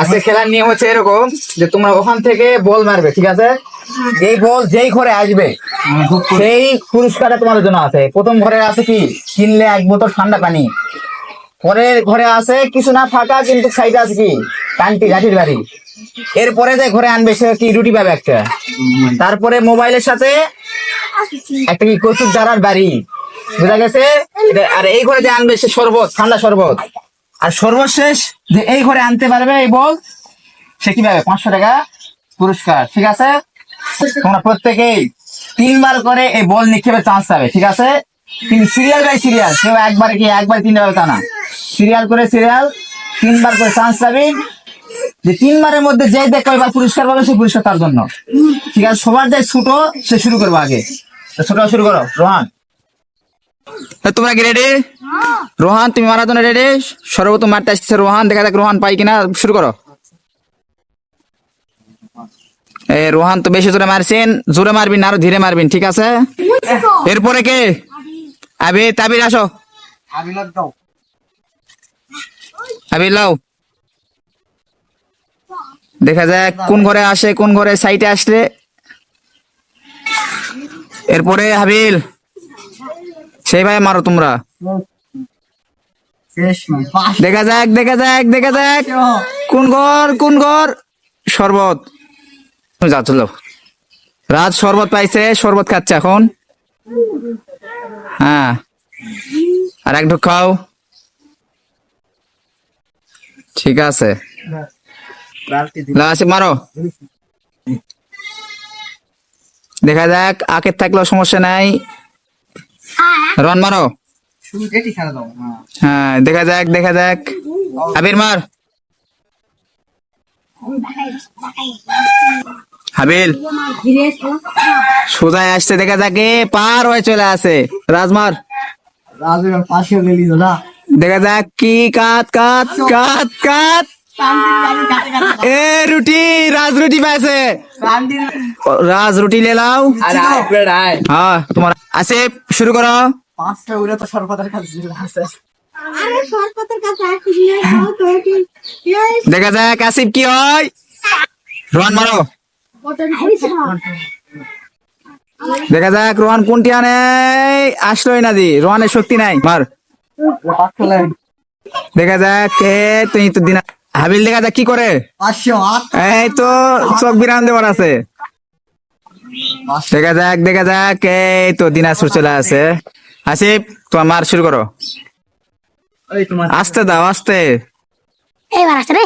আজকে খেলার নিয়ম হচ্ছে এরকম যে তোমরা ওখান থেকে বল মারবে, ঠিক আছে? এই বল যেই ঘরে আসবে, সেই পুরস্কারটা তোমাদের জন্য আছে। প্রথম ঘরে আছে কি? কিনলে এক বোতল ঠান্ডা পানি। পরের ঘরে আছে কিছু না ফাঁকা, কিন্তু সাইডে আছে কি? কান্টি লাঠির বাড়ি। এরপরে যে ঘরে আনবে, সে কি রুটি পাবে একটা? তারপরে মোবাইলের সাথে একটা কি কচুর দাঁড়ার বাড়ি। বুঝা গেছে? আর এই ঘরে যে আনবে, সে শরবত, ঠান্ডা শরবত। আর সর্বশেষ যে এই ঘরে আনতে পারবে এই বল, সে কি পাবে পাঁচশো টাকা পুরস্কার, ঠিক আছে? তোমরা প্রত্যেকেই তিনবার করে এই বল নিক্ষেপের চান্স পাবে, ঠিক আছে? কিন্তু সিরিয়াল বাই সিরিয়াল কেউ একবার কি একবার তিনবার তা না। সিরিয়াল করে সিরিয়াল তিনবার করে চান্স পাবি। যে তিনবারের মধ্যে যে দেখ কয়বার পুরস্কার পাবে সেই পুরস্কার তার জন্য। ঠিক আছে? সবার যে ছোট, সে শুরু করব আগে। ছোট শুরু করো। রোহান। তোমরা কি রেডি রোহান, তুমি মারার জন্য রেডি সর্বপ্রথম মারতে আসতেছে রোহান, দেখা যাক রোহান পাই কিনা, শুরু করো। এ, রোহান তো বেশি জোরে মারছেন, জোরে মারবিন আরও ধীরে মারবিন, ঠিক আছে? এরপরে কে? আবি, তাবির, আসো। আবির, লাও। দেখা যাক কোন ঘরে আসে, কোন ঘরে সাইটে আসলে। এরপরে হাবিল। সেই ভাই মারো তোমরা। দেখা যাক দেখা যাক দেখা যাক। কোন ঘর কোন ঘর? শরবত। যা চলো। রাজ শরবত পাইছে, শরবত খাচ্ছে এখন। হ্যাঁ। আর এক ঢুক খাও। ঠিক আছে। মারো। দেখা যাক, আখের থাকলেও সমস্যা নাই। রন মারো। হ্যাঁ। দেখা যাক দেখা যাক। হাবির মার। হাবিল সোজায় আসছে দেখা যাক এ পার হয়ে চলে আসে। রাজমার দেখা যাক কি কাত কাত কাত কাত। এ রুটি রাজ রুটি পাইছে। রাজ রুটি লে লাও হ্যাঁ তোমার আসে শুরু করো। কাছে না তাও তো এটি এই দেখা যাক আসিফ কি হয়। রোহান মারো। দেখা যাক রোহান কোনটি আনে? আসলোই না দি রোহানের শক্তি নাই মার। দেখা যাক এ তুই তো দিনা হাবিল দেখা যাক কি করে। এই তো চোখ বিরাম দেওয়ার আছে। দেখা যাক দেখা যাক এই তো দিনাজপুর চলে আছে আসিফ তোমার মার শুরু করো। আস্তে দাও আস্তে। এইবার আসতে রে।